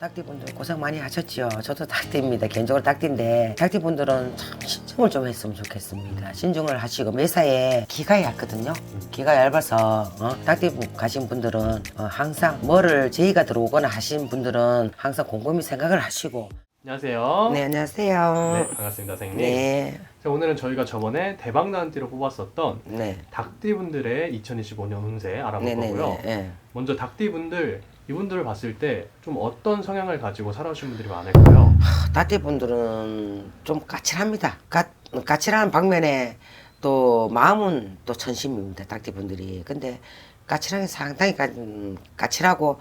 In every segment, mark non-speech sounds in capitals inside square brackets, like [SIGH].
닭띠분들 고생 많이 하셨죠. 저도 닭띠입니다. 개인적으로 닭띠인데 닭띠분들은 참 신중을 좀 했으면 좋겠습니다. 신중을 하시고 매사에 기가 얇거든요. 기가 얇아서 어? 닭띠 가신 분들은 어, 항상 뭐를 제의가 들어오거나 하신 분들은 항상 곰곰이 생각을 하시고 안녕하세요. 네 안녕하세요. 네, 반갑습니다, 선생님. 네. 자, 오늘은 저희가 저번에 대박나는 띠로 뽑았었던 네. 닭띠분들의 2025년 운세 알아볼 네, 네, 거고요. 네, 네. 먼저 닭띠분들 이분들을 봤을 때 좀 어떤 성향을 가지고 살아오신 분들이 많을까요? 닭띠분들은 좀 까칠합니다. 까, 까칠한 방면에 또 마음은 또 천심입니다. 닭띠분들이. 근데 까칠한 게 상당히 까, 음, 까칠하고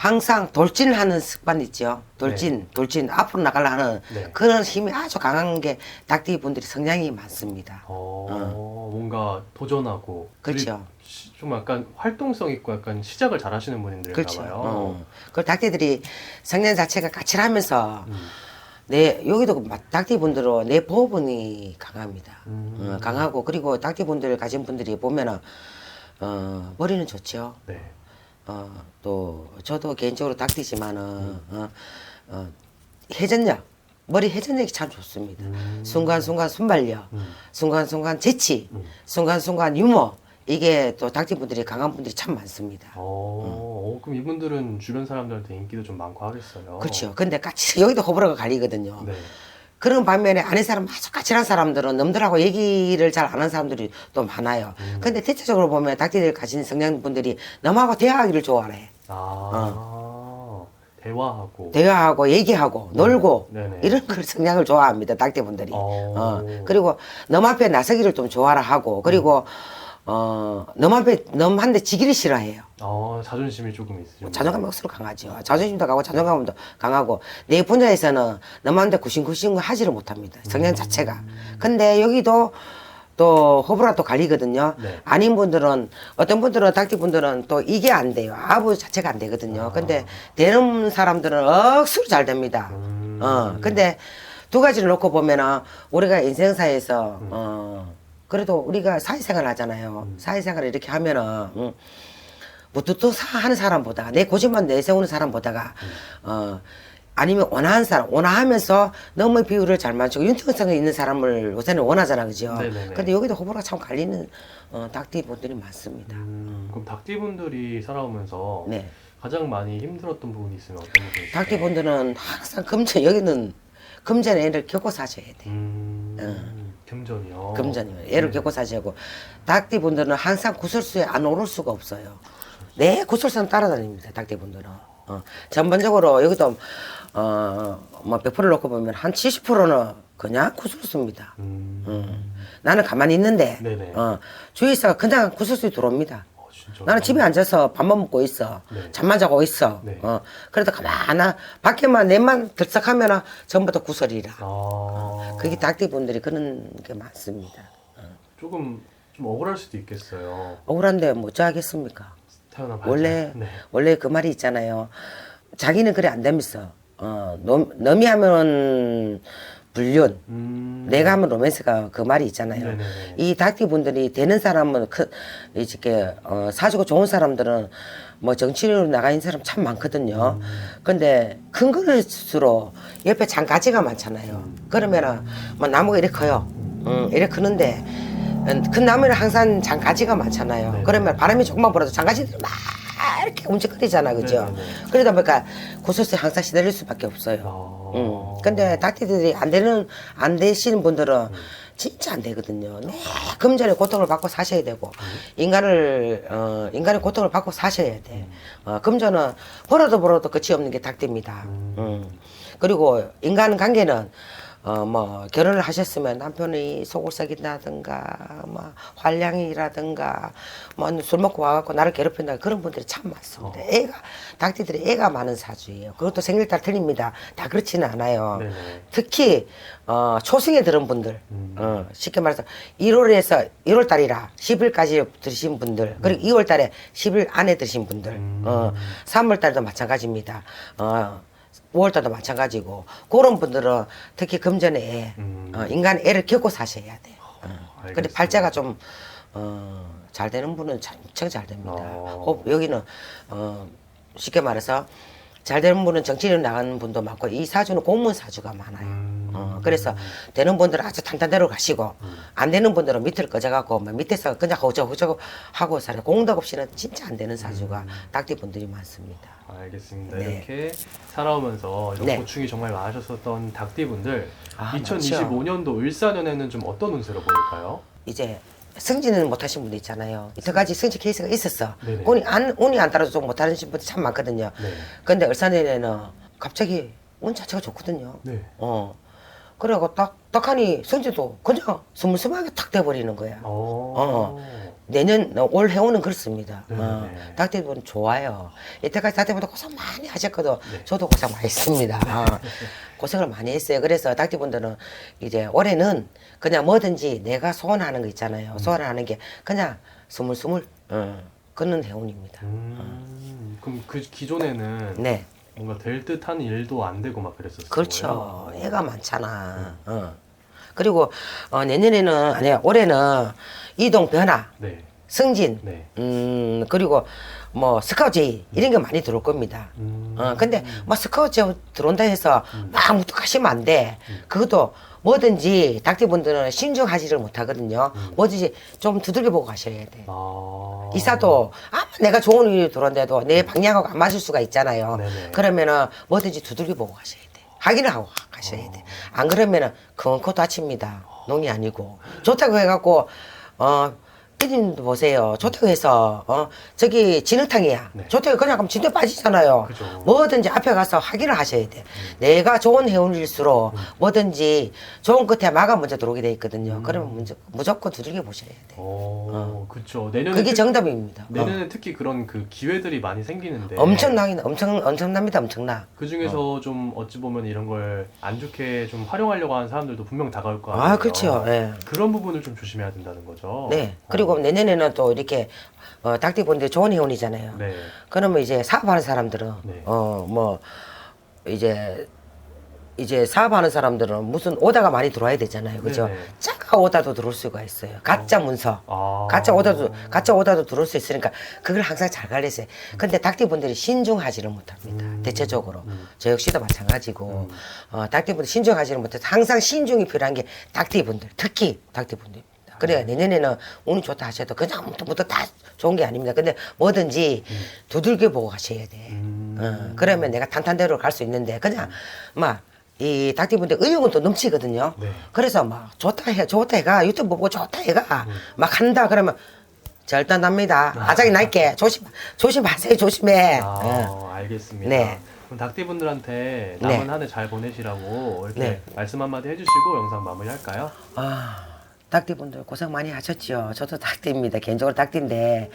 항상 돌진하는 습관 있죠. 돌진, 돌진 앞으로 나가려 하는 네. 그런 힘이 아주 강한 게 닭띠 분들이 성향이 많습니다. 어, 뭔가 도전하고 그렇죠. 좀 약간 활동성 있고 약간 시작을 잘 하시는 분들인가 그렇죠. 어. 그 닭띠들이 성향 자체가 까칠하면서 음. 내 여기도 닭띠 분들은 내 보분이 강합니다. 음. 어, 강하고 그리고 닭띠 분들 가진 분들이 보면은 어, 머리는 좋죠. 네. 어, 또 저도 개인적으로 닭띠지만은 어, 어, 회전력 머리 회전력이 참 좋습니다. 음. 순간순간 순발력, 음. 순간순간 재치, 음. 순간순간 유머 이게 또 닭띠 분들이 강한 분들이 참 많습니다. 어, 어, 그럼 이분들은 주변 사람들한테 인기도 좀 많고 하겠어요. 그렇죠. 근데 까칠 여기도 호불호가 갈리거든요. 네. 그런 반면에 아는 사람 아주 까칠한 사람들은 남들하고 얘기를 잘 안 하는 사람들이 또 많아요. 음. 근데 대체적으로 보면 닭띠들 가진 성향분들이 남하고 대화하기를 좋아해. 아, 대화하고. 대화하고 얘기하고 놀고 네네. 이런 걸 성향을 좋아합니다. 닭띠분들이. 어. 어, 그리고 남 앞에 나서기를 좀 좋아라 하고 그리고 어, 남 앞에 남한테 지기를 싫어해요. 어, 자존심이 조금 있으신 자존감이 억수로 강하죠. 자존심도 강하고 자존감도 강하고 내 분야에서는 남한테 구신구신 하지를 못합니다. 성향 자체가. 근데 여기도 또 호불호 또 갈리거든요. 네. 아닌 분들은 어떤 분들은 닭띠 분들은 또 이게 안 돼요. 아부 자체가 안 되거든요. 근데 되는 사람들은 억수로 잘 됩니다. 음. 어. 근데 두 가지를 놓고 보면은 우리가 인생사에서 어 그래도 우리가 사회생활 하잖아요. 사회생활 이렇게 하면은 음, 무뚝뚝 사- 하는 사람보다 내 고집만 내세우는 사람보다가 어 아니면 원하는 사람 원하면서 너무 비율을 잘 맞추고 융통성이 있는 사람을 요새는 원하잖아 그죠? 네네네. 근데 여기도 호불호가 참 갈리는 어, 닭띠 분들이 많습니다. 음, 그럼 닭띠분들이 살아오면서 네. 가장 많이 힘들었던 부분이 있으면 어떤 부분이 있을까요? 닭띠 분들은 항상 금전 여기는 금전 애를 겪고 사셔야 돼. 음, 금전이요. 금전이요 애를 겪고 사셔야 하고 닭띠 분들은 항상 구설수에 안 오를 수가 없어요 내 구설수는 따라다닙니다 닭띠 분들은 어, 전반적으로 여기도 어뭐 100% 놓고 보면 한 70%는 그냥 구설수입니다 음, 음. 나는 가만히 있는데 네네. 어, 주위에서 그냥 구설수 들어옵니다. 어, 진짜. 나는 집에 앉아서 밥만 먹고 있어. 네. 잠만 자고 있어. 네. 어, 그래도 가만히 밖에만 내만 들썩하면 전부 다 구설이라. 아, 그게 닭띠분들이 그런 게 많습니다. 조금 좀 억울할 수도 있겠어요. 억울한데 뭐 발자. 원래 네. 원래 그 말이 있잖아요. 자기는 그래 안 되면서 어, 놈, 놈이 하면 불륜, 음, 내가 하면 로맨스가 그 말이 있잖아요. 네네네. 이 닭띠 분들이 되는 사람은 그 이렇게 어, 사주고 좋은 사람들은 뭐 정치인으로 나가 있는 사람 참 많거든요. 근데 큰 거일수록 옆에 장가지가 많잖아요. 그러면은 뭐 나무가 이렇게 커요. 음, 이렇게 크는데 음, 큰 나무는 항상 장가지가 많잖아요. 네. 그러면 바람이 조금만 불어도 장가지들이 막 이렇게 움직거리잖아, 그죠? 네네네. 그러다 보니까 고소스에 항상 시달릴 수밖에 없어요. 아, 음. 근데 닭띠들이 안 되는 안 되시는 분들은 진짜 안 되거든요. 네, 금전의 고통을 받고 사셔야 되고 인간을 어 인간의 고통을 받고 사셔야 돼. 어 금전은 벌어도 벌어도 끝이 없는 게 닭띠입니다. 음. 그리고 인간 관계는 어 뭐 결혼을 하셨으면 남편이 속을 썩인다든가 뭐 활량이라든가 뭐 술 먹고 와갖고 나를 괴롭힌다 그런 분들이 참 많습니다. 애가 닭띠들이 애가 많은 사주예요. 그것도 생일달 틀립니다. 다 그렇지는 않아요. 네네. 특히 어, 초승에 들은 분들, 음. 어, 쉽게 말해서 1월에서 1월 달이라 10일까지 들으신 분들, 그리고 2월 달에 10일 안에 들으신 분들, 음. 어, 3월 달도 마찬가지입니다. 어, 5월 달도 마찬가지고 그런 분들은 특히 금전에 음. 어, 인간 애를 겪고 사셔야 돼요. 어. 근데 알겠습니다. 발자가 좀 어, 잘 되는 분은 엄청 잘 됩니다. 어. 호- 여기는 어, 쉽게 말해서 잘 되는 분은 정치인 나가는 분도 많고 이 사주는 공무원 사주가 많아요. 음. 어, 그래서 되는 분들은 아주 탄탄대로 가시고 안 되는 분들은 밑을 꺼져갖고 막 밑에서 그냥 허저허저 하고 살아요. 공덕 없이는 진짜 안 되는 사주가 딱띠 분들이 많습니다. 알겠습니다. 네. 이렇게 살아오면서 이런 네. 고충이 정말 많으셨었던 닭띠분들 아, 2025년도 을사년에는 좀 어떤 운세로 보일까요? 이제 승진은 못하신 분도 있잖아요. 여태까지 승진 케이스가 있었어. 네네. 운이 안 운이 안 따라서 좀 못하신 분들 참 많거든요. 네. 근데 을사년에는 갑자기 운 자체가 좋거든요. 네. 어. 그래고 딱 딱 하니 승진도 그냥 스물스물하게 탁 돼버리는 거야. 어. 내년 어, 올 해 오는 그렇습니다. 네네. 어, 닭대분 좋아요. 이때까지 닭대분도 고생 많이 하셨거든. 네. 저도 고생 많이 했습니다. 어, [LAUGHS] 고생을 많이 했어요. 그래서 닭대분들은 이제 올해는 그냥 뭐든지 내가 소원하는 거 음. 있잖아요. 소원하는 게 그냥 스물스물 어, 걷는 해운입니다. 음, 그럼 그 기존에는 네, 뭔가 될 듯한 일도 안 되고 막 그랬었어요. 그렇죠. 애가 많잖아. 어. 그리고 어, 내년에는 아니 올해는 이동 변화, 네. 승진, 네. 음 그리고 뭐 스카우트 이런 게 많이 들어올 겁니다. 음. 어 근데 뭐 스카우트 들어온다 해서 막 무뚝하시면 안 돼. 그것도 뭐든지 닭띠분들은 신중하지를 못하거든요. 뭐든지 좀 두들겨 보고 가셔야 돼. 아. 이사도 아마 내가 좋은 일이 들어온데도 내 방향하고 안 맞을 수가 있잖아요. 네네. 그러면은 뭐든지 두들겨 보고 가셔야 돼. 확인을 하고 가셔야 돼. 안 그러면은 큰코 다칩니다. 농이 아니고 좋다고 해갖고 어. 피디님도 보세요. 해서 어 저기 진흙탕이야. 네. 좋다고 그냥 가면 진짜 빠지잖아요. 그죠. 뭐든지 앞에 가서 확인을 하셔야 돼. 내가 좋은 해운일수록 뭐든지 좋은 끝에 마가 먼저 들어오게 돼 있거든요. 그러면 먼저 무조건 두들겨 보셔야 돼. 어, 그렇죠. 내년에 그게 특- 정답입니다. 어. 내년에 특히 그런 그 기회들이 많이 생기는데 엄청나긴 엄청 엄청납니다. 엄청나. 그 중에서 어. 좀 어찌 보면 이런 걸 안 좋게 좀 활용하려고 하는 사람들도 분명 다가올 거 아니에요. 아 그렇죠. 예. 그런 부분을 좀 조심해야 된다는 거죠. 네. 그리고 내년에는 또 이렇게 어, 닭띠분들 좋은 해운이잖아요. 네. 그러면 이제 사업하는 사람들은 네. 어 뭐 이제 이제 사업하는 사람들은 무슨 오다가 많이 들어와야 되잖아요. 그죠? 네네. 짜가 오다도 들어올 수가 있어요. 가짜 문서. 아. 가짜 오다도 가짜 오다도 들어올 수 있으니까 그걸 항상 잘 관리했어요. 근데 닭띠분들이 신중하지를 못합니다. 음. 대체적으로 저 역시도 마찬가지고 어, 닭띠분들 신중하지를 못해서 항상 신중이 필요한 게 닭띠분들 특히 닭띠분들입니다. 그래야 내년에는 운이 좋다 하셔도 그냥 부터 다 좋은 게 아닙니다. 근데 뭐든지 두들겨 보고 가셔야 돼. 음. 어, 그러면 내가 탄탄대로 갈 수 있는데 그냥 막이 닭띠분들 의욕은 또 넘치거든요. 네. 그래서 막 좋다 해, 좋다 해가 유튜브 보고 좋다 해가 막 한다 그러면 절단납니다. 아작이 날게 조심 조심하세요 조심해. 아, 어. 알겠습니다. 네. 그럼 닭띠분들한테 네. 남은 한해 잘 보내시라고 이렇게 네. 말씀 한마디 해주시고 영상 마무리할까요? 아, 닭띠분들 고생 많이 하셨죠. 저도 닭띠입니다. 개인적으로 닭띠인데,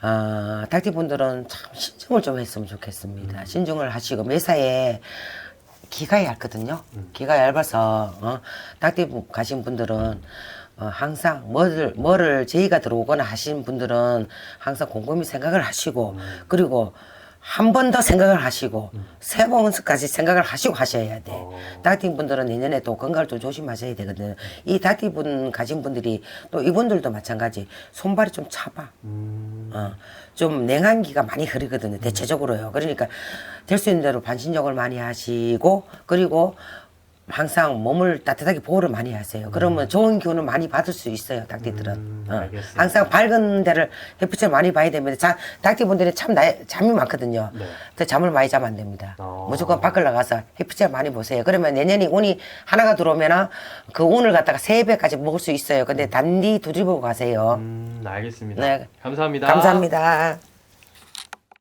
아, 닭띠분들은 참 신중을 좀 했으면 좋겠습니다. 신중을 하시고, 매사에 기가 얇거든요. 기가 얇아서, 어, 닭띠 가신 분들은, 어, 항상 뭐를, 뭐를 제의가 들어오거나 하신 분들은 항상 곰곰이 생각을 하시고, 그리고 한 번 더 생각을 하시고, 세 번까지 생각을 하시고 하셔야 돼. 어. 닭띠 분들은 내년에 또 건강을 좀 조심하셔야 되거든요. 이 닭띠 분 가진 분들이 또 이분들도 마찬가지 손발이 좀 차봐. 음. 어, 좀 냉한기가 많이 흐르거든요. 대체적으로요. 그러니까 될 수 있는 대로 반신욕을 많이 하시고 그리고 항상 몸을 따뜻하게 보호를 많이 하세요. 그러면 좋은 기운을 많이 받을 수 있어요. 닭띠들은. 음, 어, 알겠습니다. 항상 밝은 데를 햇빛을 많이 봐야 됩니다. 자, 닭띠 분들이 참 나, 잠이 많거든요. 네. 근데 잠을 많이 자면 안 됩니다. 어. 무조건 밖을 나가서 햇빛을 많이 보세요. 그러면 내년에 운이 하나가 들어오면은 그 운을 갖다가 세 배까지 먹을 수 있어요. 근데 단디 두드리고 가세요. 음, 알겠습니다. 네. 감사합니다. 감사합니다.